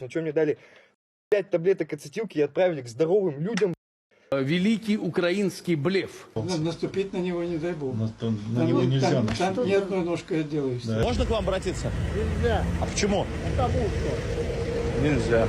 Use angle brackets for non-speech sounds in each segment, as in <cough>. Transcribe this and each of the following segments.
на чем мне дали 5 таблеток ацетилки и отправили к здоровым людям. Великий украинский блеф. На- Наступить на него не дай бог. На, то- на Там, него не- нельзя. там, наступить. там ни одной ножкой отделаешься. Да. Можно к вам обратиться? Нельзя. А почему? Нельзя.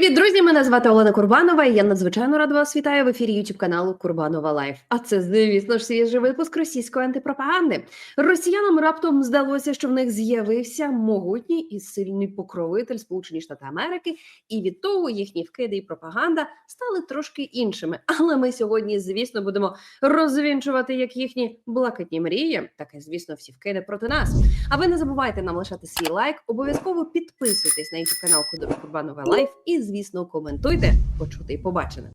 Привіт, друзі! Мене звати Олена Курбанова. і Я надзвичайно рада вас вітаю в ефірі youtube каналу Курбанова Лайф. А це, звісно ж, свіжий випуск російської антипропаганди. Росіянам раптом здалося, що в них з'явився могутній і сильний покровитель Сполучені Штати Америки, і від того їхні вкиди і пропаганда стали трошки іншими. Але ми сьогодні, звісно, будемо розвінчувати як їхні блакитні мрії, так і звісно, всі вкиди проти нас. А ви не забувайте нам лишати свій лайк. Обов'язково підписуйтесь на youtube канал Курбанова Лайф і, звісно, коментуйте, почути і побачене.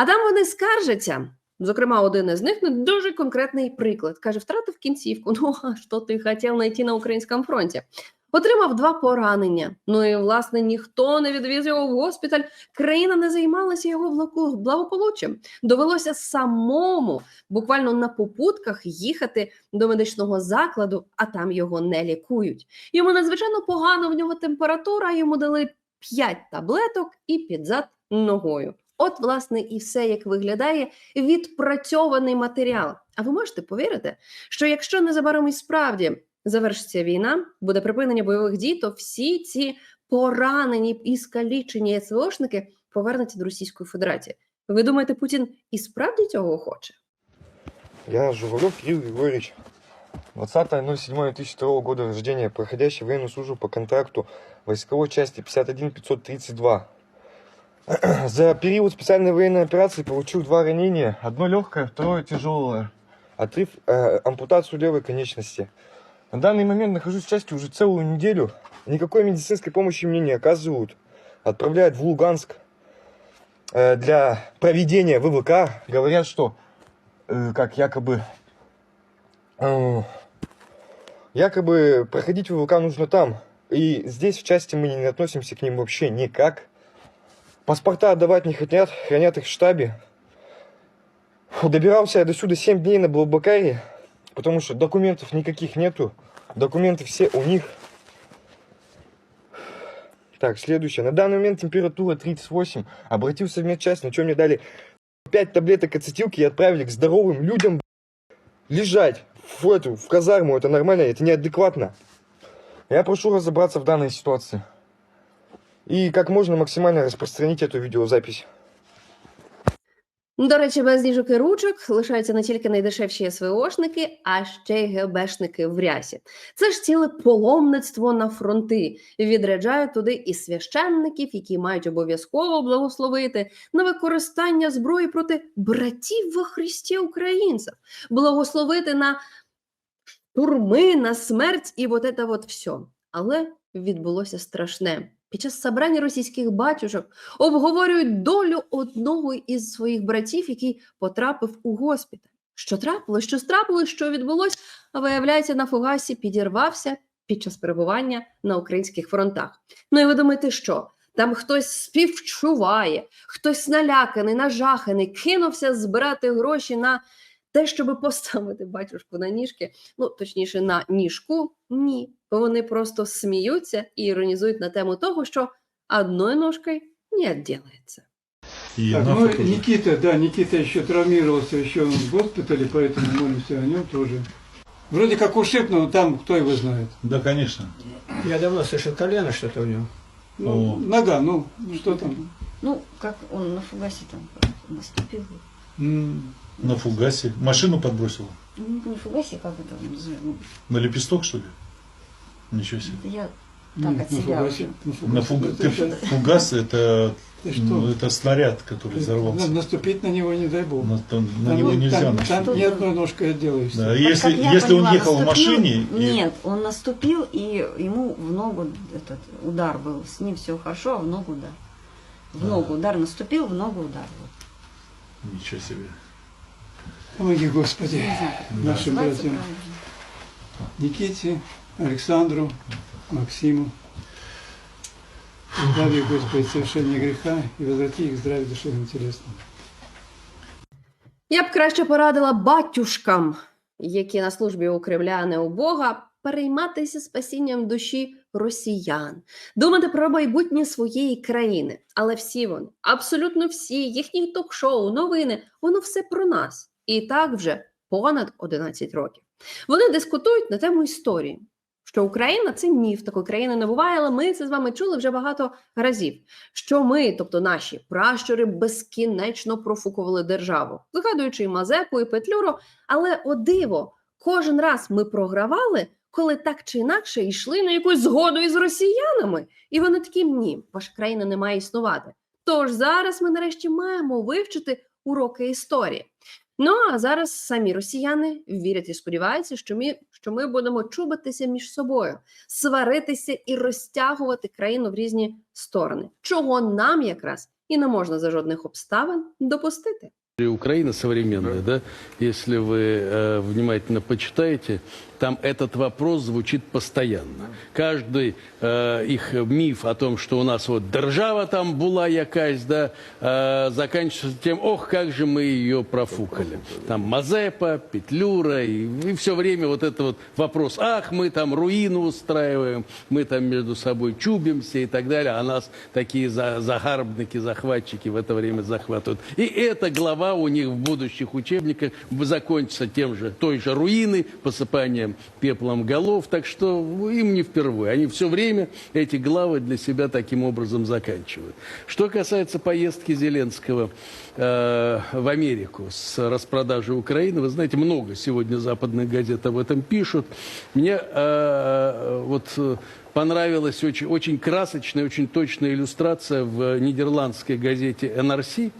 А там вони скаржаться. Зокрема, один із них на дуже конкретний приклад. Каже, втратив кінцівку. <laughs> Ну, а що ти хотів знайти на українському фронті? Отримав два поранення. Ну і власне ніхто не відвіз його в госпіталь. Країна не займалася його благополуччям. Довелося самому буквально на попутках їхати до медичного закладу, а там його не лікують. Йому надзвичайно погано в нього температура. Йому дали 5 таблеток і під зад ногою. От, власне, і все як виглядає відпрацьований матеріал. А ви можете повірити, що якщо незабаром і справді завершиться війна, буде припинення бойових дій, то всі ці поранені і скалічені СВОшники повернуться до Російської Федерації. Ви думаєте, Путін і справді цього хоче? Я Журавлев Кирилл Григорьевич. 20.07.2002 года рождения, проходящий военную службу по контракту войсковой части 51-532. <clears throat> За период специальной военной операции получил два ранения. Одно легкое, второе тяжелое. Отрыв, э, ампутацию левой конечности. На данный момент нахожусь в части уже целую неделю. Никакой медицинской помощи мне не оказывают. Отправляют в Луганск э, для проведения ВВК. Говорят, что э, как якобы э, якобы проходить ВВК нужно там. И здесь в части мы не относимся к ним вообще никак. Паспорта отдавать не хотят, хранят их в штабе. Добирался я до сюда 7 дней на Блабакаре, потому что документов никаких нету. Документы все у них. Так, следующее. На данный момент температура 38. Обратился в медчасть, на чем мне дали 5 таблеток ацетилки и отправили к здоровым людям лежать в, эту, в казарму. Это нормально, это неадекватно. Я прошу разобраться в данной ситуации. И как можно максимально распространить эту видеозапись. До речі, без ніжок і ручок лишаються не тільки найдешевші СВОшники, а ще й ГБшники в рясі. Це ж ціле паломництво на фронти. Відряджають туди і священників, які мають обов'язково благословити на використання зброї проти братів во Христі українців, благословити на турми, на смерть і от це от все. Але відбулося страшне. Під час собрання російських батюшок обговорюють долю одного із своїх братів, який потрапив у госпіталь. Що трапилось? Що трапилось, що відбулось? А виявляється, на фугасі підірвався під час перебування на українських фронтах. Ну і ви думаєте, що? Там хтось співчуває, хтось наляканий, нажаханий, кинувся збирати гроші на те, щоб поставити батюшку на ніжки, ну точніше, на ніжку. Ні, вони просто сміються і іронізують на тему того, що одною ножкою не відділається. И Так, нафиг ну, уже. Никита, да, Никита еще травмировался еще в госпитале, поэтому молимся о нем тоже. Вроде как ушиб, но там кто его знает. Да, конечно. Я давно слышал колено что-то у него. Ну, О. нога, ну, что там? Ну, как он на фугасе там просто наступил. М, На фугасе. Машину подбросила. Ну, на фугасе, как это он называется? Ну, На лепесток, что ли? Ничего себе. это я так от на себя фугасе, на фугасе. На фуга... Это ты щас- фугас это Ты что? Ну, это снаряд, который Ты- взорвался. на- Наступить на него не дай бог. На, там- на Там, него нельзя там, наступить. там ни одной ножкой отделаешься. Да, Вот если, если он поняла, ехал в наступил- машине, и- Нет, он наступил, и ему в ногу этот удар был. С ним все хорошо, а в ногу удар. В ногу удар наступил, в ногу удар. Вот. ничего себе. Помоги, Господи, это нашим братьям. Никите, Александру, Максиму. Избави их, Господи, от совершения греха и возврати их к здравию душевным телесным. Я б краще порадила батюшкам, які на службі у Кремля, не у Бога, перейматися спасінням душі росіян, думати про майбутнє своєї країни. Але всі вони, абсолютно всі, їхні ток-шоу, новини, воно все про нас. І так вже понад 11 років. Вони дискутують на тему історії. Що Україна це міф, такої країни не буває, але ми це з вами чули вже багато разів що ми, тобто наші пращури, безкінечно профукували державу, згадуючи і Мазепу, і Петлюру. Але о диво, кожен раз ми програвали, коли так чи інакше йшли на якусь згоду із росіянами. І вони такі ні, ваша країна не має існувати. Тож зараз ми нарешті маємо вивчити уроки історії. Ну а зараз самі росіяни вірять і сподіваються, що ми, що ми будемо чубитися між собою, сваритися і розтягувати країну в різні сторони, чого нам якраз і не можна за жодних обставин допустити. Украина современная, да, если вы э, внимательно почитаете, там этот вопрос звучит постоянно. Каждый э, их миф о том, что у нас вот держава там была якась, да, э, заканчивается тем, ох, как же мы ее профукали. Там Мазепа, Петлюра, и, и все время вот это вот вопрос, ах, мы там руину устраиваем, мы там между собой чубимся и так далее, а нас такие за, загарбники, захватчики в это время захватывают. И эта глава у них в будущих учебниках закончится тем же, той же руины, посыпанием пеплом голов, так что им не впервые. Они все время эти главы для себя таким образом заканчивают. Что касается поездки Зеленского э, в Америку с распродажей Украины, вы знаете, много сегодня западных газет об этом пишут. Мне э, вот э, понравилась очень, очень красочная, очень точная иллюстрация в нидерландской газете NRC, э,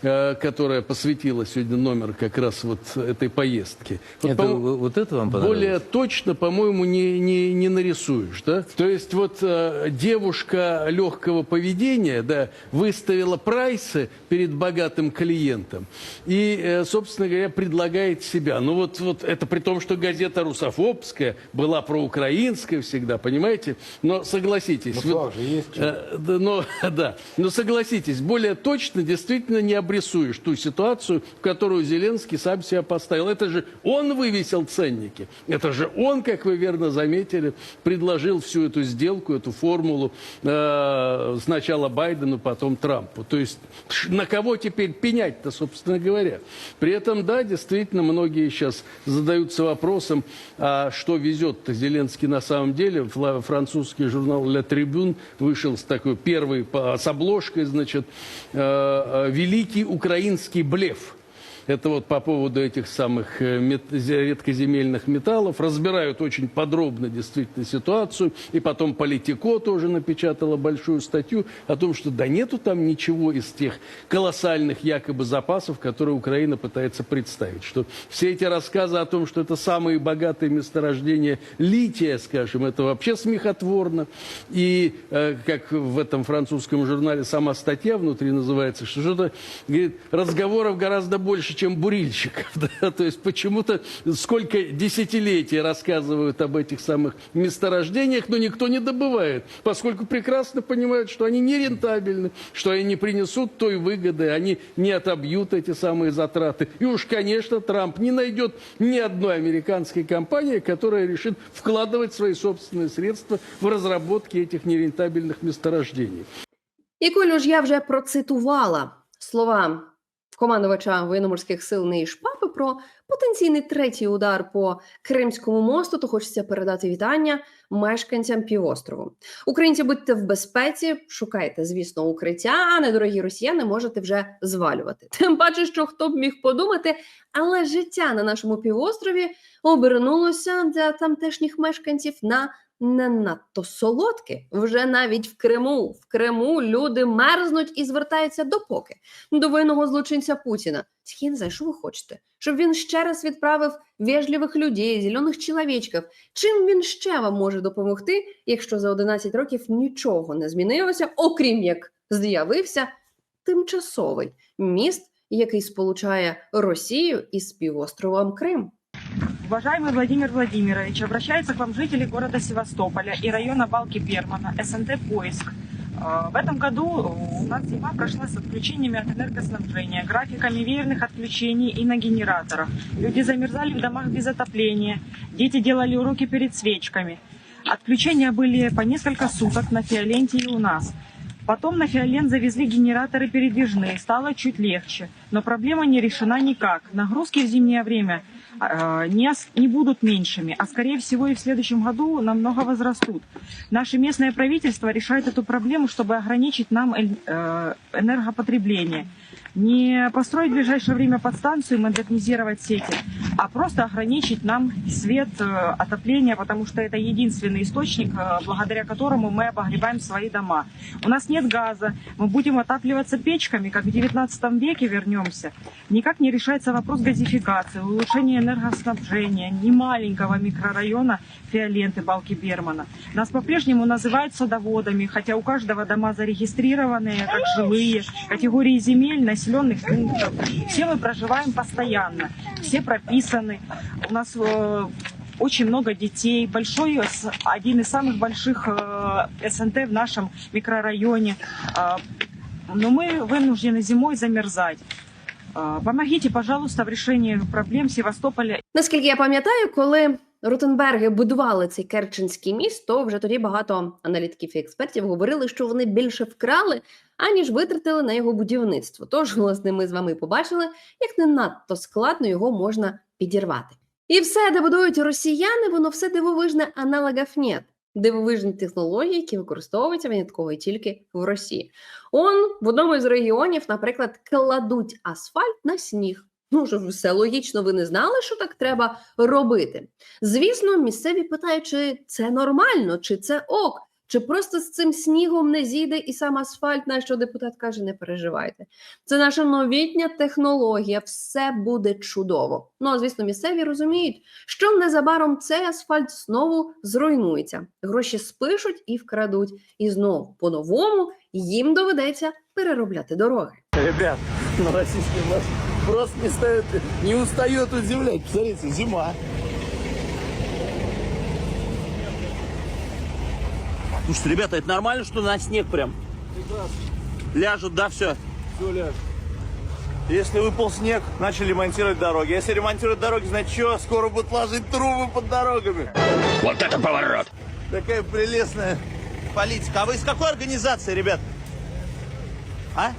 которая посвятила сегодня номер как раз вот этой поездке. Вот, Это, по-моему, вот это вам понравилось? более точно, по-моему, не, не, не нарисуешь, да? То есть вот э, девушка легкого поведения, да, выставила прайсы перед богатым клиентом и, э, собственно говоря, предлагает себя. Ну вот, вот это при том, что газета русофобская была проукраинская всегда, понимаете? Но согласитесь. Ну, вот, же есть, э, да, но, <laughs> да, но согласитесь, более точно действительно не обрисуешь ту ситуацию, в которую Зеленский сам себя поставил. Это же он вывесил ценники. Это же он, как вы верно заметили, предложил всю эту сделку, эту формулу э, сначала Байдену, потом Трампу. То есть на кого теперь пенять-то, собственно говоря? При этом, да, действительно, многие сейчас задаются вопросом, а что везет-то Зеленский на самом деле. Французский журнал «Ля Трибюн» вышел с такой первой, с обложкой, значит, э, э, чисті український блеф. Это вот по поводу этих самых э, мет- зе- редкоземельных металлов. Разбирают очень подробно действительно ситуацию. И потом Политико тоже напечатала большую статью о том, что да нету там ничего из тех колоссальных якобы запасов, которые Украина пытается представить. Что все эти рассказы о том, что это самые богатые месторождения лития, скажем, это вообще смехотворно. И э, как в этом французском журнале сама статья внутри называется, что что-то, говорит, разговоров гораздо больше, чем бурильщиков. <laughs> Да? То есть почему-то сколько десятилетий рассказывают об этих самых месторождениях, но никто не добывает, поскольку прекрасно понимают, что они не рентабельны, что они не принесут той выгоды, они не отобьют эти самые затраты. И уж, конечно, Трамп не найдет ни одной американской компании, которая решит вкладывать свои собственные средства в разработки этих нерентабельных месторождений. І колю ж я вже процитувала слова командувача воєнно-морських сил Неї Шпапи про потенційний третій удар по Кримському мосту, то хочеться передати вітання мешканцям півострову. Українці, будьте в безпеці, шукайте, звісно, укриття, а недорогі росіяни можете вже звалювати. Тим паче, що хто б міг подумати, але життя на нашому півострові обернулося для тамтешніх мешканців на не надто солодке. Вже навіть в Криму. В Криму люди мерзнуть і звертаються допоки до воєнного злочинця Путіна. Знаю, що ви хочете, щоб він ще раз відправив вежливих людей, зелених чоловічків. Чим він ще вам може допомогти, якщо за 11 років нічого не змінилося, окрім як з'явився тимчасовий міст, який сполучає Росію із півостровом Крим. Уважаемый Владимир Владимирович, обращаются к вам жители города Севастополя и района Балки-Бермана, СНТ «Поиск». Э, В этом году у нас зима прошла с отключениями от энергоснабжения, графиками веерных отключений и на генераторах. Люди замерзали в домах без отопления, дети делали уроки перед свечками. Отключения были по несколько суток на Фиоленте и у нас. Потом на Фиолент завезли генераторы передвижные, стало чуть легче. Но проблема не решена никак. Нагрузки в зимнее время не, ос- не будут меньшими, а скорее всего и в следующем году намного возрастут. Наше местное правительство решает эту проблему, чтобы ограничить нам э, энергопотребление. Не построить в ближайшее время подстанцию и модернизировать сети, а просто ограничить нам свет, э, отопление, потому что это единственный источник, э, благодаря которому мы обогреваем свои дома. У нас нет газа, мы будем отапливаться печками, как в 19 веке вернемся. Никак не решается вопрос газификации, улучшения энергоснабжения ни маленького микрорайона Фиоленты, Балки Бермана. Нас по-прежнему называют садоводами, хотя у каждого дома зарегистрированные как жилые, категории земель, населенных пунктов. Все мы проживаем постоянно, все прописаны. У нас э, очень много детей, большой, с- один из самых больших э, СНТ в нашем микрорайоне. А, Но мы вынуждены зимой замерзать. А, Помогите, пожалуйста, в решении проблем Севастополя Наскільки я пам'ятаю, коли Ротенберги будували цей Керченський міст, то вже тоді багато аналітиків і експертів говорили, що вони більше вкрали, аніж витратили на його будівництво. Тож, власне, ми з вами побачили, як не надто складно його можна підірвати. І все, де будують росіяни, воно все дивовижне аналогів нет. Дивовижні технології, які використовуються винятково тільки в Росії. Он в одному із регіонів, наприклад, кладуть асфальт на сніг. Ну ж все логічно, ви не знали, що так треба робити. Звісно, місцеві питають, чи це нормально, чи це ок, чи просто з цим снігом не зійде і сам асфальт, на що депутат каже, не переживайте. Це наша новітня технологія, все буде чудово. Ну а звісно, місцеві розуміють, що незабаром цей асфальт знову зруйнується. Гроші спишуть і вкрадуть, і знову по-новому їм доведеться переробляти дороги. Ребят, ну российский нас просто не ставит, не устает удивлять. Посмотрите, зима. Слушайте, ребята, это нормально, что на снег прям? Ляжут, да, все? Все ляжет. Если выпал снег, начали ремонтировать дороги. Если ремонтируют дороги, значит что? Скоро будут ложить трубы под дорогами. Вот это поворот! Такая прелестная политика. А вы из какой организации, ребят? А?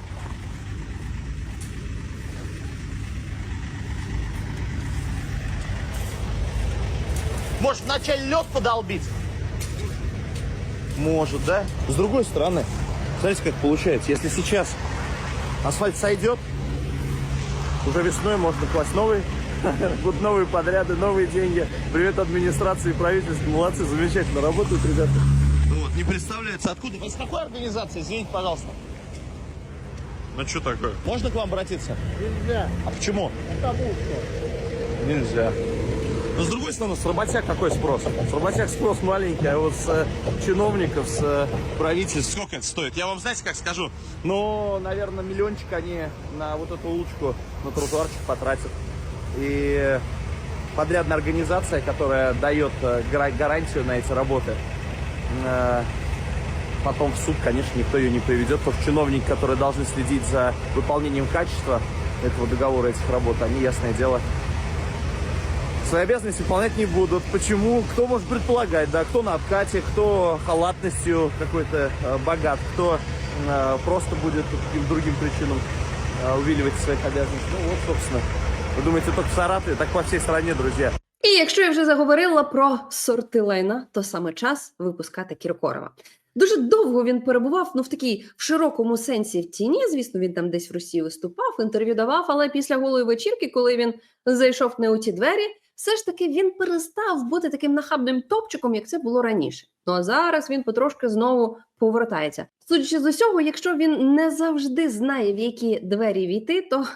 Может, вначале лед подолбить? Может, да? С другой стороны, смотрите, как получается. Если сейчас асфальт сойдет, уже весной можно класть новый. <laughs> Будут новые подряды, новые деньги. Привет администрации и правительству. Молодцы, замечательно работают ребята. Вот, не представляется, откуда. Вы с какой организации? Извините, пожалуйста. Ну что такое? Можно к вам обратиться? Нельзя. А почему? Потому что. Нельзя. Но с другой стороны, с работяг какой спрос? С работяг спрос маленький, а вот с э, чиновников, с э, правительств сколько это стоит? Я вам знаете, как скажу? Ну, наверное, миллиончик они на вот эту улочку, на тротуарчик потратят. И подрядная организация, которая дает э, гара- гарантию на эти работы, потом в суд, конечно, никто ее не приведет, потому что чиновники, которые должны следить за выполнением качества этого договора, этих работ, они, ясное дело, свои обязанности выполнять не будут. Почему? Кто может предполагать, да, кто на обкате, кто халатностью какой-то э, богат, кто э, просто будет по каким-то другим причинам э, увиливать от своих обязанностей. Ну вот, собственно. Вы думаете, только в Саратове? Так по всей стране, друзья. І якщо я вже заговорила про сорти лайна, то саме час випускати Кіркорова. Дуже довго він перебував ну в такій в широкому сенсі в тіні. Звісно, він там десь в Росії виступав, інтерв'ю давав. Але після голої вечірки, коли він зайшов не у ті двері, все ж таки він перестав бути таким нахабним топчиком, як це було раніше. Ну а зараз він потрошки знову повертається. Судячи з усього, якщо він не завжди знає, в які двері війти, то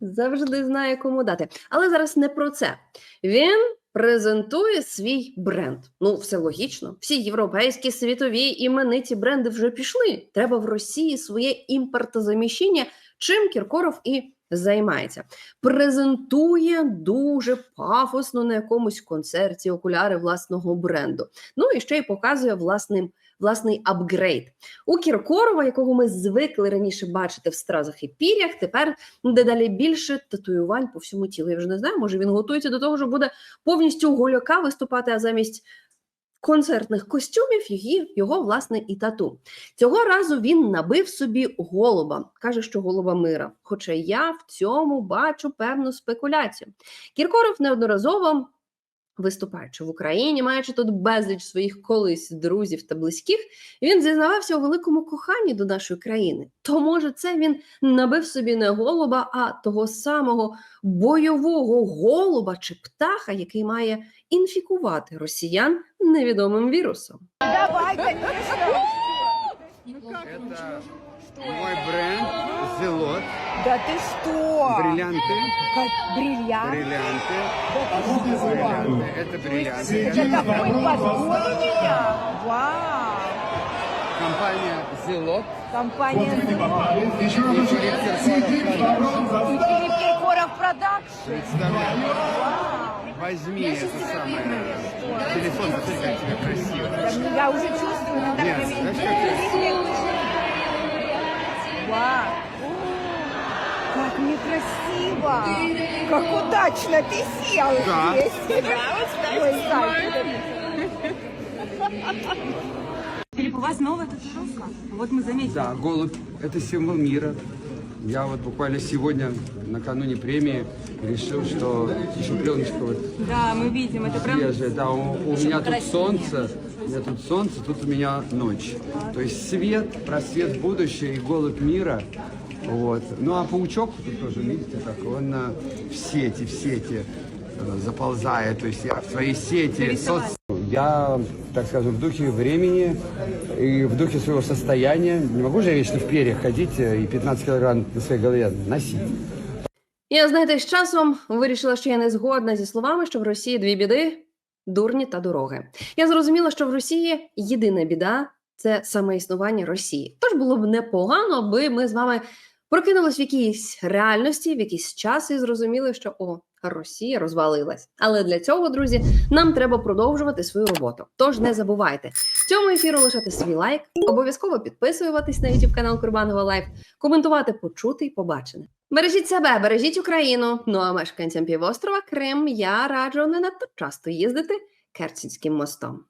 завжди знає, кому дати. Але зараз не про це. Він презентує свій бренд. Ну, все логічно. Всі європейські світові імениті бренди вже пішли. Треба в Росії своє імпортозаміщення, чим Кіркоров і займається. Презентує дуже пафосно на якомусь концерті окуляри власного бренду. Ну і ще й показує власним. Власний апгрейд у Кіркорова, якого ми звикли раніше бачити в стразах і пір'ях, тепер дедалі більше татуювань по всьому тілу. Я вже не знаю, може він готується до того, що буде повністю голяка виступати, а замість концертних костюмів її, його власне і тату. Цього разу він набив собі голуба. Каже, що голуба мира. Хоча я в цьому бачу певну спекуляцію. Кіркоров неодноразово. Виступаючи в Україні, маючи тут безліч своїх колись друзів та близьких, він зізнавався у великому коханні до нашої країни. То може, це він набив собі не голуба, а того самого бойового голуба чи птаха, який має інфікувати росіян невідомим вірусом. Это мой бренд Зелот. Да ты что? Бриллианты. Как бриллиант. Бриллианты. Да ты что? Бриллианты. Это бриллианты. Это такой подбор у меня. Вау. Компания Зелот. Компания И Филипп Киркоров. И Филипп Киркоров Продакшн. Представляю. Возьми это самое. Телефон, посмотри, как тебе красиво. Я уже чувствую, надо Нет, знаешь, как? Вау. Как некрасиво! Как удачно ты сел Да. здесь! Ой, Зайка. Филипп, у вас новая татуировка? Вот мы заметили. Да, голубь – это символ мира. Я вот буквально сегодня, накануне премии, решил, что еще пленочка вот Да, мы видим, это прям... свежая. Да, у, у меня тут солнце, у меня тут солнце, тут у меня ночь. То есть свет, просвет будущее и голубь мира. Вот. Ну а паучок тут тоже, видите, так он э, в сети, в сети э, заползает. То есть я в своей сети соц... Я, так скажем, в духе времени и в духе своего состояния. Не могу же я вечно в перьях ходить э, и 15 килограмм на своей голове носить. Я знаєте, з часом вирішила, що я не згодна зі словами, що в Росії дві біди дурні та дороги. Я зрозуміла, що в Росії єдина біда це саме існування Росії. Тож було б непогано, аби ми з вами прокинулись в якійсь реальності, в якийсь час і зрозуміли, що о, Росія розвалилась. Але для цього, друзі, нам треба продовжувати свою роботу. Тож не забувайте цьому ефіру лишати свій лайк, обов'язково підписуватись на YouTube канал Курбанова Лайф, коментувати почути і побачене. Бережіть себе, бережіть Україну. Ну а мешканцям півострова Крим я раджу не надто часто їздити Керченським мостом.